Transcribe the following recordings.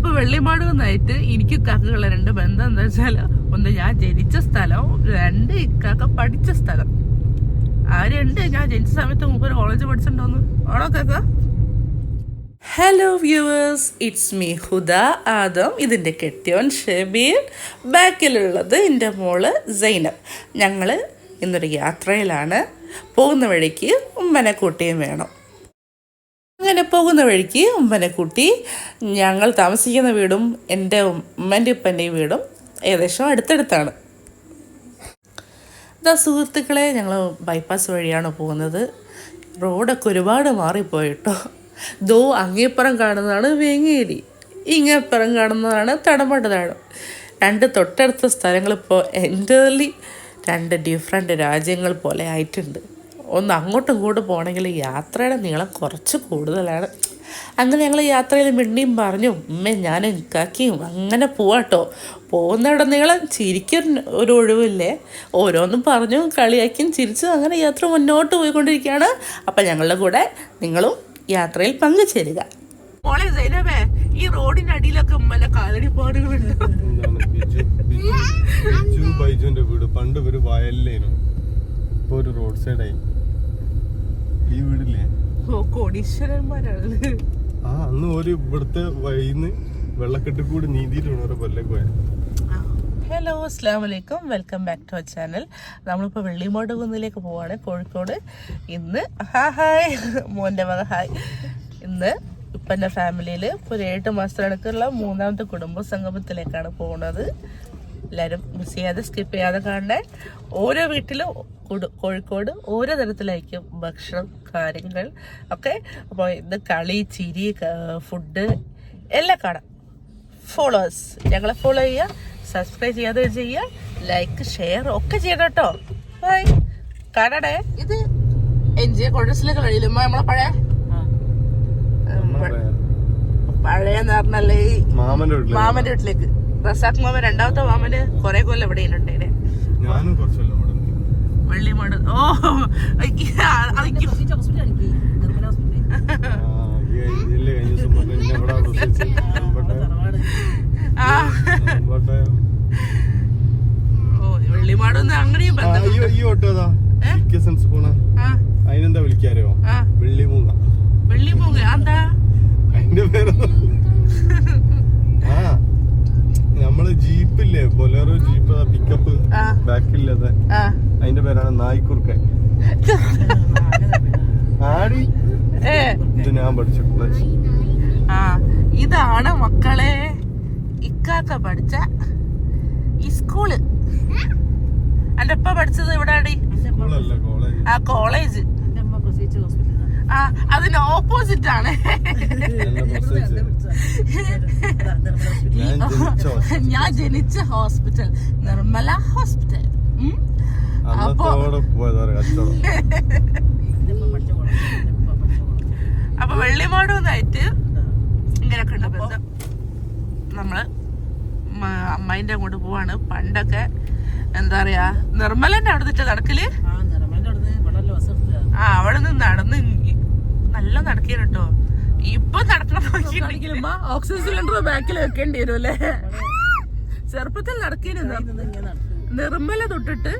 അപ്പൊ വെള്ളിമാടുന്നായിട്ട് എനിക്ക് ഇക്കാക്കുള്ള രണ്ട് ബന്ധം എന്താ വെച്ചാൽ ഒന്ന് ഞാൻ ജനിച്ച സ്ഥലം രണ്ട് ഇക്കാക്ക പഠിച്ച സ്ഥലം. ആ രണ്ട് ഞാൻ ജനിച്ച സമയത്ത് മുമ്പ് കോളേജ് പഠിച്ചിട്ടുണ്ടോന്ന് ആണോ കാക്ക hello viewers it's me Huda Adam. ഇതിന്റെ കെട്ടിയോൻ ഷബീർ. ബാക്കിലുള്ളത് എന്റെ മോൾ സൈനബ് ഞങ്ങൾ ഇന്നൊരു യാത്രയിലാണ്. പോകുന്ന വഴിക്ക് ഉമ്മനെ കൂട്ടിയും വേണം. അങ്ങനെ പോകുന്ന വഴിക്ക് ഉമ്മനെ കൂട്ടി ഞങ്ങൾ താമസിക്കുന്ന വീടും എന്റെ ഉമ്മന്റെ ഉപ്പന്റെയും വീടും ഏകദേശം അടുത്തടുത്താണ്. ഇതാ സുഹൃത്തുക്കളെ ഞങ്ങൾ ബൈപ്പാസ് വഴിയാണ് പോകുന്നത്. റോഡൊക്കെ ഒരുപാട് മാറിപ്പോയിട്ടോ. ദോ അങ്ങേപ്പുറം കാണുന്നതാണ് വേങ്ങേരി. ഇങ്ങേപ്പുറം കാണുന്നതാണ് തടമട്ടതാഴം രണ്ട് തൊട്ടടുത്ത സ്ഥലങ്ങളിപ്പോൾ എന്റർലി രണ്ട് ഡിഫറെന്റ് രാജ്യങ്ങൾ പോലെ ആയിട്ടുണ്ട്. ഒന്ന് അങ്ങോട്ടും ഇങ്ങോട്ടും പോകണമെങ്കിൽ യാത്രയുടെ നീളം കുറച്ച് കൂടുതലാണ്. അങ്ങനെ ഞങ്ങൾ യാത്രയിൽ മിണ്ടിയും പറഞ്ഞു ഉമ്മേ ഞാനും കാക്കിയും അങ്ങനെ പോവാട്ടോ. പോകുന്നിട നീളം ചിരിക്കും ഒരു ഒഴിവില്ലേ? ഓരോന്നും പറഞ്ഞു കളിയാക്കിയും ചിരിച്ചു. അങ്ങനെ യാത്ര മുന്നോട്ട് പോയിക്കൊണ്ടിരിക്കുകയാണ്. അപ്പം ഞങ്ങളുടെ കൂടെ നിങ്ങളും യാത്രയിൽ പങ്കുചേരുക. മോളെ സൈനബേ ഈ റോഡിന്റെ അടിയിലൊക്കെ കാലടി പാടുകളുണ്ട്. ബൈജുവിന്റെ വീട്. പണ്ട് ഒരു വയലിലേനു. ഇപ്പൊ ഒരു റോഡ് സൈഡായി. ഈ വീടില്ലേ? കോടീശ്വരന്മാരാണ് ആ അന്ന് ഒരു ഇവിടുത്തെ വൈന്ന് വെള്ളക്കെട്ടിൽ കൂടി നീന്തിയിട്ടാണ് കൊല്ലൊക്കെ പോയത് ഹലോ അസ്സാം വലൈക്കും welcome back to our channel നമ്മളിപ്പോൾ വെള്ളിമോട് കുന്നിലേക്ക് പോവാണ് കോഴിക്കോട്. ഇന്ന് ഹാ ഹായ് മോന്റെ മക ഹായ് ഇന്ന് ഇപ്പം എന്റെ ഫാമിലിയിൽ ഒരു ഏഴ് മാസത്തിനടുക്കുള്ള മൂന്നാമത്തെ കുടുംബ സംഗമത്തിലേക്കാണ് പോകുന്നത് എല്ലാവരും മിസ് ചെയ്യാതെ സ്കിപ്പ് ചെയ്യാതെ കാണണേ ഓരോ വീട്ടിലും കുടു- കോഴിക്കോട് ഓരോ തരത്തിലായിരിക്കും ഭക്ഷണം കാര്യങ്ങൾ ഒക്കെ. അപ്പോൾ ഇന്ന് കളി ചിരി ഫുഡ് എല്ലാം കാണാം. ഫോളോവേഴ്സ് ഞങ്ങളെ ഫോളോ ചെയ്യുക സബ്സ്ക്രൈബ് ചെയ്യാതെ ചെയ്യുക ലൈക്ക് ഷെയർ ഒക്കെ ചെയ്യണം കേട്ടോ. ബൈ കാണടേ. ഇത് എൻ ജി കോൺഗ്രസിലേക്ക് കഴിയില്ല നമ്മളെ പഴയ ഈ മാമന്റെ വീട്ടിൽ മാമന്റെ വീട്ടിലേക്ക്. റസാഖ് മാമ രണ്ടാമത്തെ മാമന് കുറെ കൊല്ലം ഇവിടെ ഉണ്ടേനെ ഞാനും കുറച്ചല്ലോ ഇവിടെ ഉണ്ട്. വെള്ളിമാട് ഓ അയ്യ, അയ്യോ. ആ, ഈ ഇതില്ലേ കഴിഞ്ഞ ദിവസം പറഞ്ഞ ഇന്നെ ജീപ്പില്ലേ ബൊലേറോ ജീപ്പ് പിക്കപ്പ്. ബാക്കില്ലാതെ അതിന്റെ പേരാണ് നായ്ക്കുറുക്കൻ. ആടി. ഇത് ഞാൻ പഠിച്ചു ആ ഇതാണ് മക്കളെ. ഇക്കാക്ക പഠിച്ച ഈ സ്കൂൾ. എന്റെ പഠിച്ചത് ഇവിടെ ആ കോളേജ്. അതിന് ഓപ്പോസിറ്റ് ആണ്. ഞാൻ ജനിച്ച ഹോസ്പിറ്റൽ നിർമ്മല ഹോസ്പിറ്റൽ അപ്പോ അപ്പൊ വെള്ളിമാട് നിന്നായിട്ട് ഇങ്ങനെയൊക്കെ ഉണ്ട് ബന്ധം. നമ്മൾ അമ്മായിന്റെ അങ്ങോട്ട് പോവാണ്. പണ്ടൊക്കെ എന്താ പറയാ നിർമ്മലന്റെ അവിടെ നിന്നിട്ട് നടക്കൽ ആ അവിടെ നിന്ന് നടന്ന് ഇ- കേട്ടോ ഇപ്പൊ നടക്കണം ഓക്സിജൻ സിലിണ്ടർ ബാക്കിൽ വെക്കേണ്ടി വരും അല്ലേ ചെറുപ്പത്തിൽ നടക്കേന് നിർമ്മല തൊട്ടിട്ട്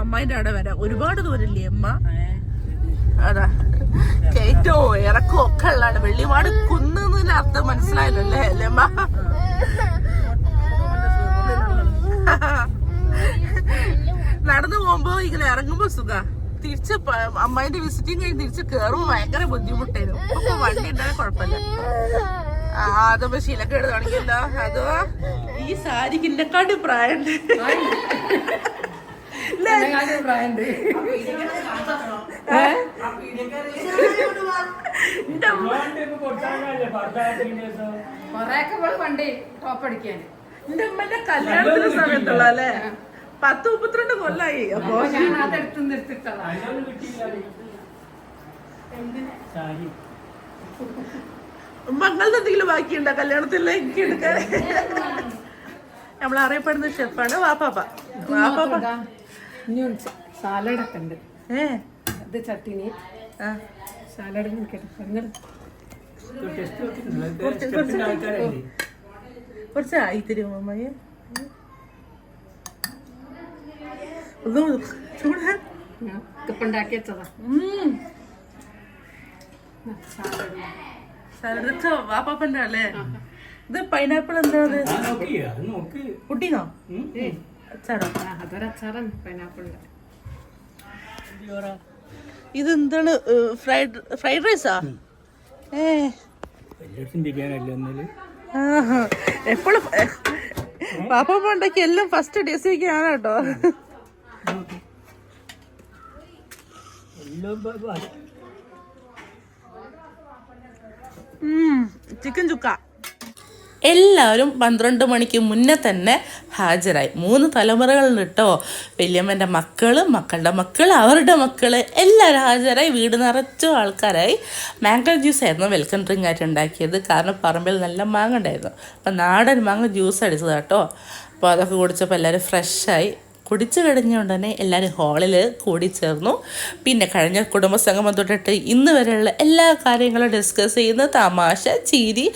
അമ്മായിന്റെ അവിടെ വരാം. ഒരുപാട് ദൂരല്ലേ അമ്മ? അതാ. കയറ്റോ ഇറക്കോ ഒക്കെ ഉള്ളതാണ്. വെള്ളിപാട് കുന്നതിന് അർത്ഥം മനസ്സിലായല്ലോ അല്ലേ അല്ലേ അമ്മ നടന്നു പോകുമ്പോ ഇങ്ങനെ ഇറങ്ങുമ്പോ സുഖ. തിരിച്ച് അമ്മായിന്റെ വിസിറ്റിംഗ് കഴിഞ്ഞ് തിരിച്ച് കേറുമ്പോ ഭയങ്കര ബുദ്ധിമുട്ടായിരുന്നു. അപ്പൊ വണ്ടി ഉണ്ടായാൽ കുഴപ്പമില്ല. അതപ്പോ ശീലക്കേട് തുടങ്ങിയല്ലോ അതോ ഈ സാരിക്ക് എന്നെക്കാട് പ്രായണ്ട് ഏ? എന്റെ അമ്മ കൊറേയൊക്കെ പണ്ട് ടോപ്പ് അടിക്കാൻ. എന്റെ അമ്മന്റെ കല്യാണത്തിന്റെ സമയത്തുള്ള അല്ലേ പത്ത് മുപ്പത്തിരണ്ട് കൊല്ലായി. അപ്പൊ മംഗളത്തെ മങ്ങളുടെ എന്തെങ്കിലും ബാക്കിയുണ്ടോ? കല്യാണത്തിൽ എനിക്ക് എടുക്കാൻ. നമ്മൾ അറിയപ്പെടുന്ന ഷെഫാണ് വാപ്പാപ്പ. വാപ്പാപ്പ. ഇനി സാലഡ് ഒക്കെ ഉണ്ട്. ഏ? ഇത് ചട്ടിനി. ആ. സാലഡ് കുറച്ച് കുറച്ച് കുറച്ച് ആയി തരുമോ അമ്മയെ? ഒന്ന് ചൂടാ ഇപ്പം ഉണ്ടാക്കി വെച്ചതാ ഉം. സാലഡ് സരള വാപ്പാപ്പന്റെ അല്ലേ? ഇത് പൈനാപ്പിൾ എന്താണ്. കുട്ടീനോ. അച്ചാറോ? അതൊരു അച്ചാറാണ് പൈനാപ്പിളിന്റെ ഇത് എന്താണ് ഫ്രൈഡ് ഫ്രൈഡ് റൈസാ ഏ. എപ്പോഴും പാപ്പ ഉണ്ടാക്കി എല്ലാം ഫസ്റ്റ് ഡെസിക്കാണ് കേട്ടോ. ചിക്കൻ ചുക്ക. എല്ലാവരും പന്ത്രണ്ട് മണിക്ക് മുന്നേ തന്നെ ഹാജരായി. മൂന്ന് തലമുറകളിൽ കേട്ടോ വല്യമ്മന്റെ മക്കൾ മക്കളുടെ മക്കൾ അവരുടെ മക്കൾ എല്ലാവരും ഹാജരായി. വീട് നിറച്ച ആൾക്കാരായി. മാംഗോ ജ്യൂസ് ആയിരുന്നു വെൽക്കം ഡ്രിങ്ക് ആയിട്ട് ഉണ്ടാക്കിയത്. കാരണം പറമ്പിൽ നല്ല മാങ്ങ ഉണ്ടായിരുന്നു. അപ്പം നാടൻ മാങ്ങ ജ്യൂസ് അടിച്ചത് കേട്ടോ അപ്പോൾ അതൊക്കെ കുടിച്ചപ്പോൾ എല്ലാവരും ഫ്രഷായി കുടിച്ചു കഴിഞ്ഞുകൊണ്ട് തന്നെ എല്ലാവരും ഹാളിൽ കൂടി ചേർന്നു പിന്നെ കഴിഞ്ഞ കുടുംബസംഗമം തൊട്ടിട്ട് ഇന്ന് വരെയുള്ള എല്ലാ കാര്യങ്ങളും ഡിസ്കസ് ചെയ്യുന്ന. തമാശ ചിരി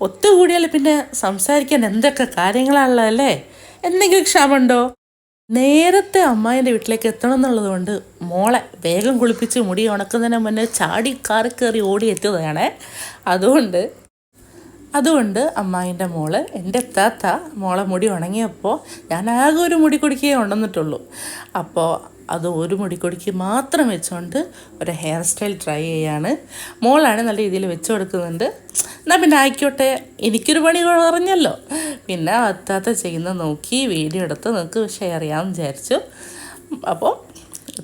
ഒത്തുകൂടിയാൽ പിന്നെ സംസാരിക്കാൻ എന്തൊക്കെ കാര്യങ്ങളാണുള്ളതല്ലേ എന്തെങ്കിലും ക്ഷാമമുണ്ടോ? നേരത്തെ അമ്മായിന്റെ വീട്ടിലേക്ക് എത്തണം എന്നുള്ളത് കൊണ്ട് മോളെ വേഗം കുളിപ്പിച്ച് മുടി ഉണക്കുന്നതിന് മുന്നേ ചാടി കാറി കയറി ഓടി എത്തിയതാണ് അതുകൊണ്ട് അതുകൊണ്ട് അമ്മായിന്റെ മോൾ എന്റെ താത്ത മോളെ മുടി ഉണങ്ങിയപ്പോൾ ഞാൻ ആകെ ഒരു മുടി കുടിക്കേ ഉണ്ടെന്നിട്ടുള്ളൂ അപ്പോൾ അത് ഒരു മുടി കുടിക്ക് മാത്രം വെച്ചുകൊണ്ട് ഒരു ഹെയർ സ്റ്റൈൽ ട്രൈ ചെയ്യാണ്. മോളാണ് നല്ല രീതിയിൽ വെച്ച് കൊടുക്കുന്നുണ്ട്. എന്നാൽ പിന്നെ ആയിക്കോട്ടെ എനിക്കൊരു പണി കുറഞ്ഞല്ലോ. പിന്നെ അത്താത്ത ചെയ്യുന്ന നോക്കി വീഡിയോ എടുത്ത് നിങ്ങൾക്ക് ഷെയർ ചെയ്യാമെന്ന് വിചാരിച്ചു. അപ്പോൾ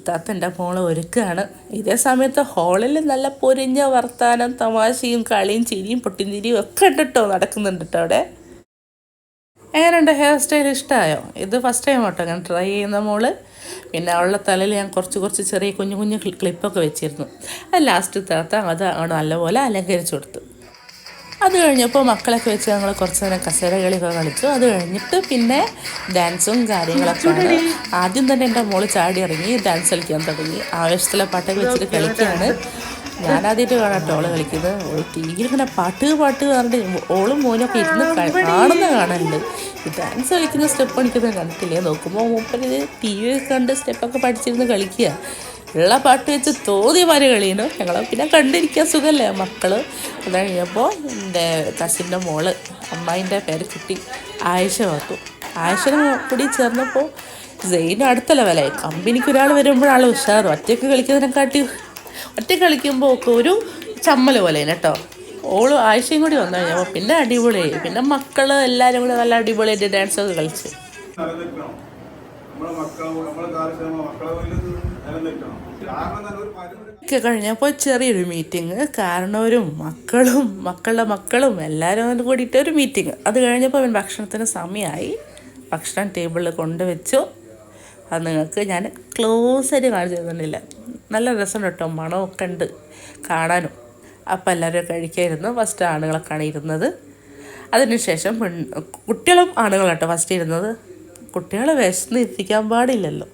താത്ത എന്റെ മോളെ ഒരുക്കുകയാണ് ഇതേ സമയത്ത് ഹോളിൽ നല്ല പൊരിഞ്ഞ വർത്താനം തമാശയും കളിയും ചിരിയും പൊട്ടിഞ്ചിരിയും ഒക്കെ ഇട്ടിട്ടോ നടക്കുന്നുണ്ട് കേട്ടോ അവിടെ. എങ്ങനെയുണ്ട് ഹെയർ സ്റ്റൈൽ ഇഷ്ടമായോ ഇത് ഫസ്റ്റ് ടൈം കേട്ടോ ഞാൻ ട്രൈ ചെയ്യുന്ന മോൾ. പിന്നെ അവളുടെ തലയിൽ ഞാൻ കുറച്ച് കുറച്ച് ചെറിയ കുഞ്ഞു കുഞ്ഞു ക്ലി- ക്ലിപ്പൊക്കെ വെച്ചിരുന്നു. അത് ലാസ്റ്റ് താത്ത അത് നല്ലപോലെ അലങ്കരിച്ചു കൊടുത്തു. അത് കഴിഞ്ഞപ്പോൾ മക്കളൊക്കെ വെച്ച് ഞങ്ങൾ കുറച്ച് നേരം കസേര കളിയൊക്കെ കളിച്ചു. അത് കഴിഞ്ഞിട്ട് പിന്നെ ഡാൻസും കാര്യങ്ങളൊക്കെ ആണ്. ആദ്യം തന്നെ എന്റെ മോൾ ചാടി ഇറങ്ങി ഡാൻസ് കളിക്കാൻ തുടങ്ങി. ആവേശത്തിലെ പാട്ടൊക്കെ വെച്ചിട്ട് കളിക്കുകയാണ് ഞാൻ ആദ്യമായിട്ട് കാണാട്ടോ ഓൾ കളിക്കുന്നത്. ഓൾ ടി വിയിൽ ഇങ്ങനെ പാട്ട് പാട്ട് പറഞ്ഞിട്ട് ഓളും മോനൊക്കെ ഇരുന്ന് കാണുന്ന കാണുന്നുണ്ട്. ഈ ഡാൻസ് കളിക്കുന്ന സ്റ്റെപ്പ് എനിക്കൊന്നും കണ്ടിട്ടില്ലേ? നോക്കുമ്പോൾ മൂപ്പര് ടി വി കണ്ട് സ്റ്റെപ്പൊക്കെ പഠിച്ചിരുന്ന് കളിക്കുക. ഉള്ള പാട്ട് വെച്ച് തോന്നിയമാര് കളിയുന്നു ഞങ്ങൾ പിന്നെ കണ്ടിരിക്കാൻ സുഖമല്ലേ മക്കൾ അത് കഴിഞ്ഞപ്പോൾ എന്റെ കസിന്റെ മോൾ അമ്മായിന്റെ പേര് കുട്ടി ആയിഷ വന്നു. ആയിഷനെ കൂടി ചേർന്നപ്പോൾ സെയിന്റെ അടുത്ത ലെവലായി. കമ്പനിക്ക് ഒരാൾ വരുമ്പോഴാൾ ഉഷാറ്. ഒറ്റയ്ക്ക് കളിക്കുന്നതിനെക്കാട്ടി ഒറ്റയ്ക്ക് കളിക്കുമ്പോൾ ഒക്കെ ഒരു ചമ്മൽ പോലെ കേട്ടോ. ഓൾ ആഴ്ചയും കൂടി വന്നു കഴിഞ്ഞപ്പോൾ പിന്നെ അടിപൊളിയായി. പിന്നെ മക്കൾ എല്ലാവരും കൂടി നല്ല അടിപൊളിയായിട്ട് ഡാൻസൊക്കെ കളിച്ച്. ഒക്കെ കഴിഞ്ഞപ്പോൾ ചെറിയൊരു മീറ്റിംഗ് കാരണവരും മക്കളും മക്കളുടെ മക്കളും എല്ലാവരും കൂടി കൂടിയിട്ട് ഒരു മീറ്റിംഗ് അത് കഴിഞ്ഞപ്പോൾ അവൻ ഭക്ഷണത്തിന് സമയമായി ഭക്ഷണം ടേബിളിൽ കൊണ്ടുവച്ചു. അത് നിങ്ങൾക്ക് ഞാൻ ക്ലോസ് ആയിട്ട് കാണിച്ചു തന്നില്ല നല്ല രസം കേട്ടോ. മണമൊക്കെ ഉണ്ട് കാണാനും. അപ്പോൾ എല്ലാവരും കഴിക്കായിരുന്നു. ഫസ്റ്റ് ആണുങ്ങളൊക്കെയാണ് ഇരുന്നത്. അതിനുശേഷം പെൺ കുട്ടികളും ആണുങ്ങളാട്ടോ ഫസ്റ്റ് ഇരുന്നത്. കുട്ടികളെ വിശന്ന് ഇരിക്കാൻ പാടില്ലല്ലോ.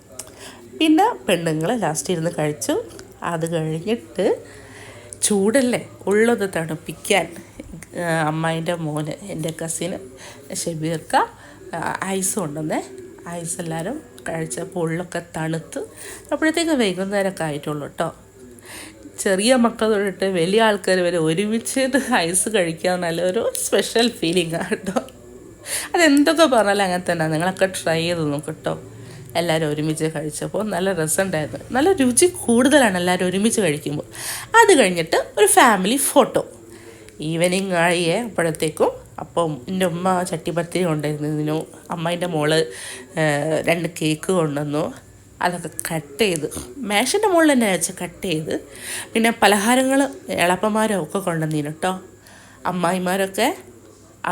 പിന്നെ പെണ്ണുങ്ങൾ ലാസ്റ്റ് ഇരുന്ന് കഴിച്ചു. അത് കഴിഞ്ഞിട്ട് ചൂടല്ലേ? ഉള്ളത് തണുപ്പിക്കാൻ അമ്മായിന്റെ മോന് എന്റെ കസിന് ഷബീർക്ക ഐസ് കൊണ്ടുവന്നേ. ഐസ് എല്ലാവരും കഴിച്ചപ്പോൾ ഉള്ളൊക്കെ തണുത്ത് അപ്പോഴത്തേക്ക് വൈകുന്നേരമൊക്കെ ആയിട്ടുള്ളൂ കേട്ടോ ചെറിയ മക്കൾ തൊട്ടിട്ട് വലിയ ആൾക്കാർ വരെ ഒരുമിച്ചിട്ട് ഐസ് കഴിക്കുക നല്ലൊരു സ്പെഷ്യൽ ഫീലിംഗ് ആണ് കേട്ടോ അതെന്തൊക്കെ പറഞ്ഞാലും അങ്ങനെ തന്നെ. നിങ്ങളൊക്കെ ട്രൈ ചെയ്ത് നോക്കും കേട്ടോ എല്ലാവരും ഒരുമിച്ച് കഴിച്ചപ്പോൾ നല്ല രസമുണ്ടായിരുന്നു. നല്ല രുചി കൂടുതലാണ് എല്ലാവരും ഒരുമിച്ച് കഴിക്കുമ്പോൾ. അത് കഴിഞ്ഞിട്ട് ഒരു ഫാമിലി ഫോട്ടോ ഈവനിങ് ആയേ അപ്പോഴത്തേക്കും അപ്പം എന്റെ ഉമ്മ ചട്ടിപ്പത്തിരി കൊണ്ടുവരുന്നതിനു അമ്മേന്റെ മോൾ രണ്ട് കേക്ക് കൊണ്ടുവന്നു. അതൊക്കെ കട്ട് ചെയ്ത്. മേശന്റെ മുകളിൽ തന്നെ വെച്ച് കട്ട് ചെയ്ത്. പിന്നെ പലഹാരങ്ങൾ ഇളപ്പന്മാരും ഒക്കെ കൊണ്ടുവന്നീന് കേട്ടോ അമ്മായിമാരൊക്കെ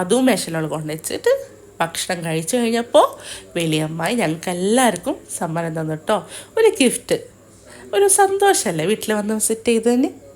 അതും മേശനോട് കൊണ്ടുവച്ചിട്ട് ഭക്ഷണം കഴിച്ചു കഴിഞ്ഞപ്പോൾ വലിയമ്മായി ഞങ്ങൾക്ക് എല്ലാവർക്കും സമ്മാനം തന്നു കേട്ടോ. ഒരു ഗിഫ്റ്റ് ഒരു സന്തോഷമല്ലേ വീട്ടിൽ വന്ന് വിസിറ്റ് ചെയ്തതിന്?